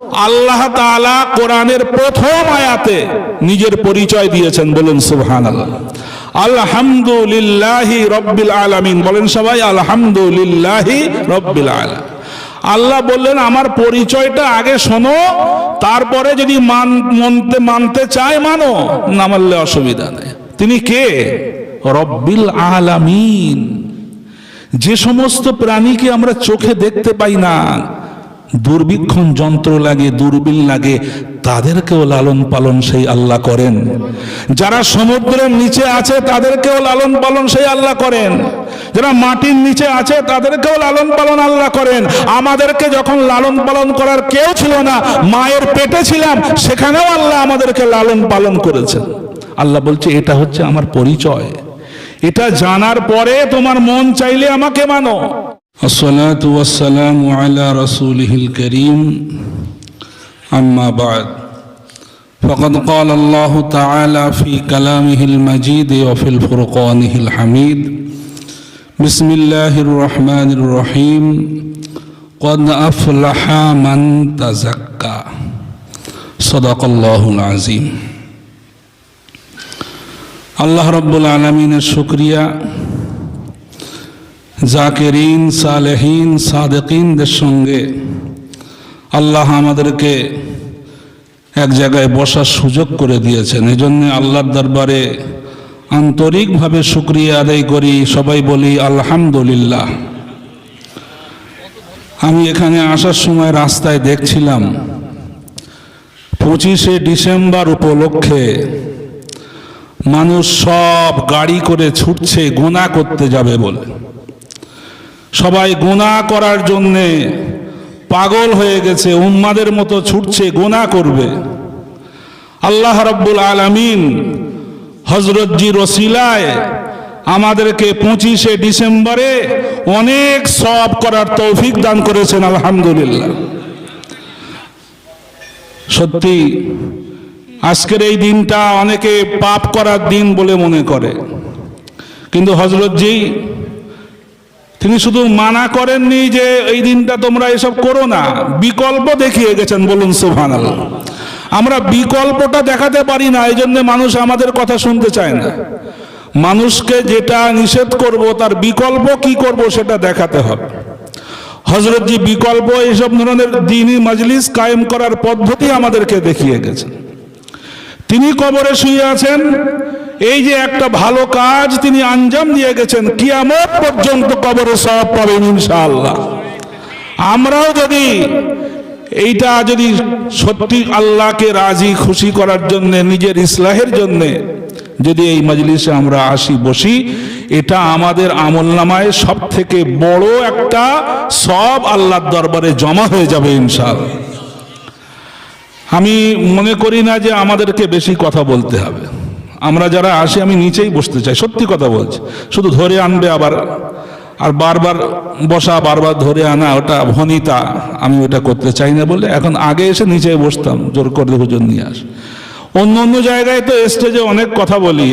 আল্লাহ তাআলা কোরআনের প্রথম আয়াতে নিজের পরিচয় দিয়েছেন, বলুন সুবহানাল্লাহ। আলহামদুলিল্লাহি রব্বিল আলামিন। বলেন সবাই, আলহামদুলিল্লাহি রব্বিল আলামিন। আল্লাহ বললেন, আমার পরিচয়টা আগে শোনো, তারপরে যদি মান, মানতে মানতে চায়, মানো, না মানলে অসুবিধা নেই। তিনি কে? রব্বিল আলামিন। যে সমস্ত প্রাণীকে আমরা চোখে দেখতে পাই না দুর্বীক্ষণ যন্ত্র লাগে দূরবীন লাগে, তাদেরকেও লালন পালন সেই আল্লাহ করেন। যারা সমুদ্রের নিচে আছে, তাদেরকেও লালন পালন সেই আল্লাহ করেন। যারা মাটির নিচে আছে, তাদেরকেও লালন পালন আল্লাহ করেন। আমাদেরকে যখন লালন পালন করার কেউ ছিল না, মায়ের পেটে ছিলাম, সেখানেও আল্লাহ আমাদেরকে লালন পালন করেছেন। আল্লাহ বলছে, এটা হচ্ছে আমার পরিচয়। এটা জানার পরে তোমার মন চাইলে আমাকে মানো। الصلاة والسلام على رسوله الكريم أما بعد فقد قال الله تعالى في كلامه المجيد وفي الفرقانه الحميد بسم الله الرحمن الرحيم قد أفلح من تزكى صدق الله العظيم আল্লাহ রব্বুল আলমিনের শুক্রিয়া জাকেরিন, সালেহীন, সাদেকিনদের সঙ্গে আল্লাহ আমাদেরকে এক জায়গায় বসার সুযোগ করে দিয়েছেন। এজন্য আল্লাহর দরবারে আন্তরিকভাবে শুক্রিয়া আদায় করি। সবাই বলি, আলহামদুলিল্লাহ। আমি এখানে আসার সময় রাস্তায় দেখছিলাম, পঁচিশে ডিসেম্বর উপলক্ষে মানুষ সব গাড়ি করে ছুটছে, গোনা করতে যাবে বলে। সবাই গোনা করার জন্যে পাগল হয়ে গেছে, উম্মাদের মতো ছুটছে, গোনা করবে। আল্লাহ রব্বুল আলমিন হজরতজি রসিলায় আমাদেরকে পঁচিশে ডিসেম্বরে অনেক সব করার তৌফিক দান করেছেন, আলহামদুলিল্লাহ। সত্যি, আজকের এই দিনটা অনেকে পাপ করার দিন বলে মনে করে। কিন্তু হজরতজি তিনি শুধু মানা করেননি যে এই দিনটা তোমরা এসব করো না, বিকল্প দেখিয়ে গেছেন, বলুন সুফান আমরা বিকল্পটা দেখাতে পারি না এই জন্য মানুষ আমাদের কথা শুনতে চায় না। মানুষকে যেটা নিষেধ করব, তার বিকল্প কি করব, সেটা দেখাতে হবে। হজরতজি বিকল্প এইসব ধরনের দিনই মজলিস কায়েম করার পদ্ধতি আমাদেরকে দেখিয়ে গেছেন। তিনি কবরে শুয়ে আছেন এই যে একটা ভালো কাজ তিনি আঞ্জাম দিয়ে গেছেন, কিয়ামত পর্যন্ত কবরে সব পাবেন ইনশাআল্লাহ। আমরাও যদি এইটা যদি সত্যি আল্লাহকে রাজি, খুশি করার জন্য, নিজের ইসলাহের জন্য, যদি এই মজলিসে আমরা আসি, বসি, এটা আমাদের আমল নামায় সব থেকে বড় একটা সব আল্লাহর দরবারে জমা হয়ে যাবে ইনশাআল্লাহ। আমি মনে করি না যে আমাদেরকে বেশি কথা বলতে হবে। আমরা যারা আসি, আমি নিচেই বসতে চাই, সত্যি কথা বলছি। শুধু ধরে আনবে আবার, আর বারবার বসা, বারবার ধরে আনা, ওটা ভনিতা, আমি ওটা করতে চাই না বলে এখন আগে এসে নিচে বসতাম, জোর করে হুজুর নিয়ে আস। অন্য অন্য জায়গায় তো স্টেজে অনেক কথা বলি,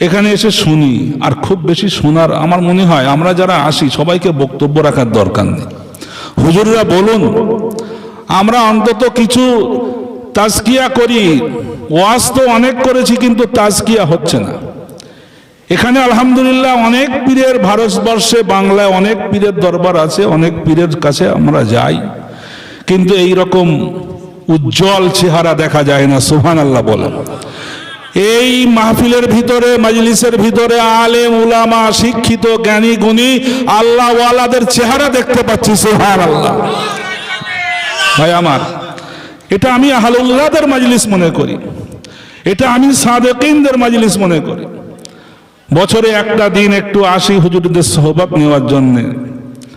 এখানে এসে শুনি, আর খুব বেশি শোনার আমার মনে হয়, আমরা যারা আসি, সবাইকে বক্তব্য রাখার দরকার নেই। হুজুররা বলুন, আমরা অন্তত কিছু তাজকিয়া করি। ওয়াজ তো অনেক করেছি, কিন্তু তাজকিয়া হচ্ছে না। এখানে আলহামদুলিল্লাহ অনেক পীরের ভারতবর্ষে, বাংলায় অনেক পীরের দরবার আছে, অনেক পীরের কাছে আমরা যাই। কিন্তু এই রকম উজ্জ্বল চেহারা দেখা যায় না সুহান আল্লাহ বলেন। এই মাহফিলের ভিতরে, মজলিসের ভিতরে আলেম, উলামা, শিক্ষিত, জ্ঞানী, গুণী আল্লাহ ওয়ালাদের চেহারা দেখতে পাচ্ছি সুহান আল্লাহ ভাই আমার এটা আমি আহলুল্লাহদের মাজলিস মনে করি। এটা আমি সাদেকিনদের মাজলিস মনে করি। বছরে একটা দিন একটু আসি হুজুরদের সোহবত নেওয়ার জন্য।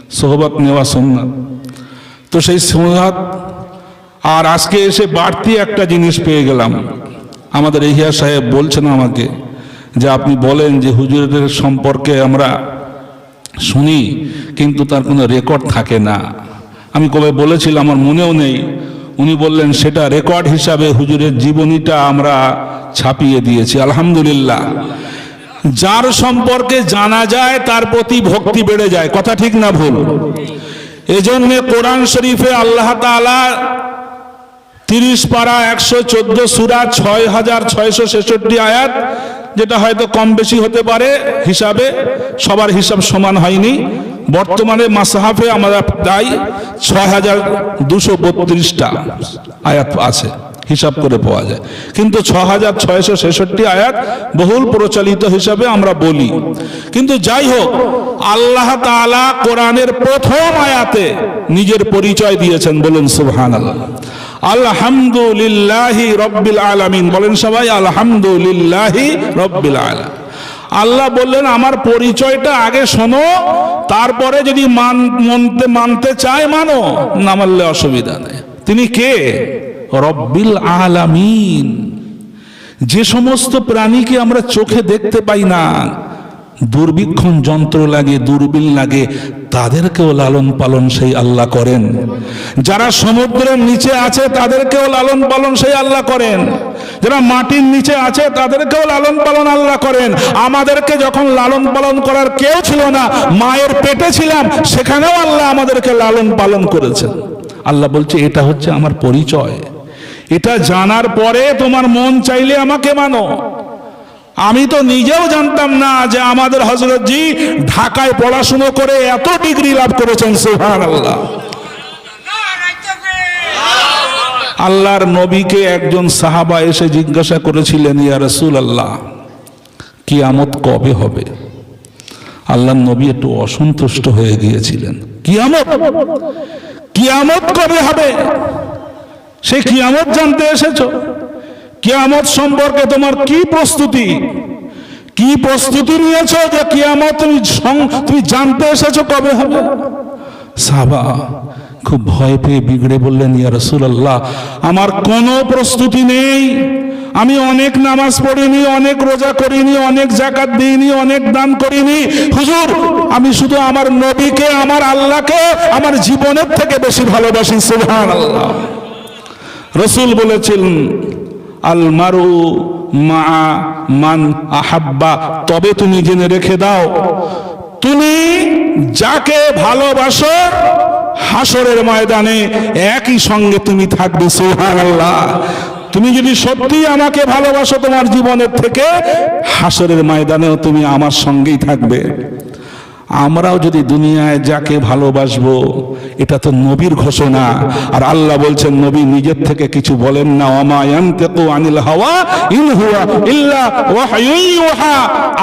সোহবত নেওয়া সোমনাথ তো সেই সোমনাথ আর আজকে এসে বাড়তি একটা জিনিস পেয়ে গেলাম। আমাদের ইহিয়া সাহেব বলছেন আমাকে যে আপনি বলেন যে হুজুরদের সম্পর্কে আমরা শুনি, কিন্তু তার কোনো রেকর্ড থাকে না। আমি কবে বলেছিলাম, আমার মনেও নেই। উনি বললেন, সেটা রেকর্ড হিসাবে হুজুরের জীবনীটা আমরা ছাপিয়ে দিয়েছি, আলহামদুলিল্লাহ। যার সম্পর্কে জানা যায়, তার প্রতি ভক্তি বেড়ে যায়। কথা ঠিক না ভুল? এজন্য কোরআন শরীফে আল্লাহ তাআলা তিরিশ পারা একশো চোদ্দ সুরা ছয় হাজার ছয়শো ছেষট্টি আয়াত, যেটা হয়তো কম বেশি হতে পারে হিসাবে, সবার হিসাব সমান হয়নি বর্তমানে মাসাহাফে আমরা প্রায় ছয় হাজার দুশো বত্রিশটা আয়াত আছে, হিসাব করে পাওয়া যায়। কিন্তু ছ হাজার ছয়শো ছেষট্টি আয়াত বহুল প্রচলিত হিসাবে আমরা বলি। কিন্তু যাই হোক, আল্লাহ তাআলা কোরআনের প্রথম আয়াতে নিজের পরিচয় দিয়েছেন বলুন সুবহান আলহামদুলিল্লাহি রব্বিল আলামিন। বলেন সবাই, আলহামদুলিল্লাহি রব্বিল আলামিন। আল্লাহ বললেন, আমার পরিচয়টা আগে শোনো, তারপরে যদি মান, মানতে মানতে চায়, মানো। না মানলে অসুবিধা নেই। তিনি কে? রব্বিল আলামিন। যে সমস্ত প্রাণীকে আমরা চোখে দেখতে পাই না দুর্বীক্ষণ যন্ত্র লাগে দূরবীন লাগে, তাদেরকেও লালন পালন সেই আল্লাহ করেন। যারা সমুদ্রের নিচে আছে, তাদেরকেও লালন পালন সেই আল্লাহ করেন। যারা মাটির নিচে আছে, তাদেরকেও লালন পালন আল্লাহ করেন। আমাদেরকে যখন লালন পালন করার কেউ ছিল না, মায়ের পেটে ছিলাম, সেখানেও আল্লাহ আমাদেরকে লালন পালন করেছেন। আল্লাহ বলছে, এটা হচ্ছে আমার পরিচয়। এটা জানার পরে তোমার মন চাইলে আমাকে মানো। আমি তো নিজেও জানতাম না যে আমাদের হজরতজি ঢাকায় পড়াশুনো করে এত ডিগ্রি লাভ করেছেন সুহান আল্লাহ আল্লাহর নবীকে একজন সাহাবা এসে জিজ্ঞাসা করেছিলেন, ইয়া রসুল আল্লাহ কিয়ামত কবে হবে? আল্লাহর নবী একটু অসন্তুষ্ট হয়ে গিয়েছিলেন। কিয়ামত? কিয়ামত কবে হবে? সেই কিয়ামত জানতে এসেছ? কিয়ামত সম্পর্কে তোমার কি প্রস্তুতি? কি প্রস্তুতি নিয়েছো যে কিয়ামত তুমি তুমি জানতে এসেছ কবে হবে? সাবা খুব ভয় পেয়ে বিগড়ে বললেন, ইয়া রাসূলুল্লাহ, আমার কোনো প্রস্তুতি নেই। আমি অনেক নামাজ পড়িনি, অনেক রোজা করিনি, অনেক জাকাত দিইনি, অনেক দান করিনি। হুজুর, আমি শুধু আমার নবীকে, আমার আল্লাহকে, আমার জীবনের থেকে বেশি ভালোবাসি, সুবহানাল্লাহ। রসুল বলেছেন আল মারু মা মান আহাব্বা। তবে তুমি জেনে রেখে দাও, তুমি যাকে ভালোবাসো হাসরের ময়দানে একই সঙ্গে তুমি থাকবে সুহান আল্লাহ তুমি যদি সত্যি আমাকে ভালোবাসো তোমার জীবনের থেকে হাসরের ময়দানেও তুমি আমার সঙ্গেই থাকবে। আমরাও যদি দুনিয়ায় যাকে ভালোবাসবো, এটা তো নবীর ঘোষণা। আর আল্লাহ বলছেন, নবী নিজের থেকে কিছু বলেন না। আনিল হাওয়া ইন ইল্লা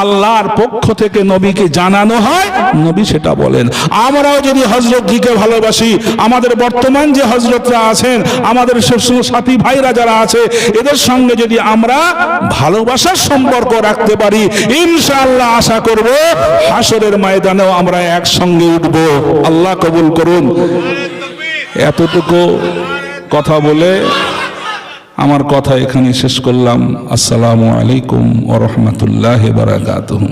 আল্লাহর পক্ষ থেকে নবীকে জানানো হয়, নবী সেটা বলেন। আমরাও যদি হযরতজিকে ভালোবাসি, আমাদের বর্তমান যে হজরতরা আছেন, আমাদের সাথী ভাইরা যারা আছে, এদের সঙ্গে যদি আমরা ভালোবাসার সম্পর্ক রাখতে পারি, ইনশাআল্লাহ আশা করব হাসরের ময়দানেও আমরা একসঙ্গে উঠব? আল্লাহ কবুল করুন। এতটুকু কথা বলে আমার কথা এখানে শেষ করলাম। আসসালামু আলাইকুম ও রহমতুল্লাহ বারাকাতুহু।